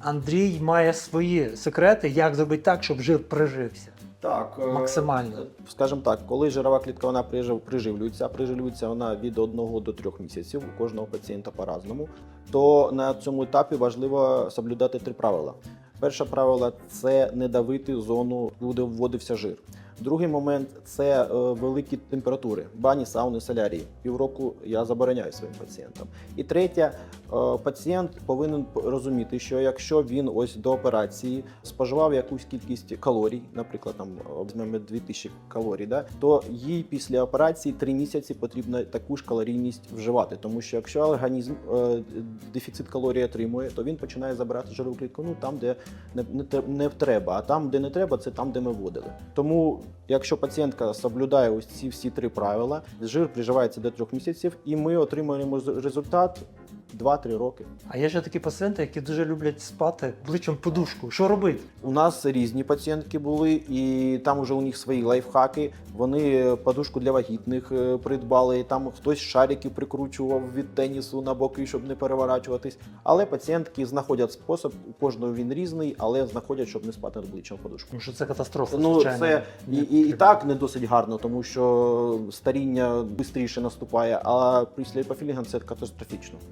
Андрій має свої секрети, як зробити так, щоб жир прижився. Так, е, Максимально. Скажімо так, коли жирова клітка вона прижив- приживлюється, а приживлюється вона від 1 до 3 місяців, у кожного пацієнта по-разному, то на цьому етапі важливо соблюдати три правила. Перше правило це не давити зону, де вводився жир. Другий момент це е, великі температури, бані, сауни, солярії. Півроку я забороняю своїм пацієнтам. І третє, пацієнт повинен розуміти, що якщо він ось до операції споживав якусь кількість калорій, наприклад, там е, візьмемо 2000 калорій, да, то їй після операції 3 місяці потрібно таку ж калорійність вживати. Тому що якщо організм е, дефіцит калорій отримує, то він починає забирати жирову клітку ну, там, де не, треба, а там, де не треба, це там, де ми вводили. Тому, якщо пацієнтка соблюдає ось ці всі три правила, жир приживається до трьох місяців, і ми отримуємо результат 2-3 роки. А є ще такі пацієнти, які дуже люблять спати обличчям в подушку. Що робити? У нас різні пацієнтки були, і там вже у них свої лайфхаки. Вони подушку для вагітних е, придбали. Там хтось шарики прикручував від тенісу на боки, щоб не переворачуватись. Але пацієнтки знаходять спосіб, у кожного він різний, але знаходять, щоб не спати обличчям в подушку. Тому що це катастрофа. Ну, звичайно. це і, і, і так не досить гарно, тому що старіння швидше наступає, а після іпофілінган це катастрофічно.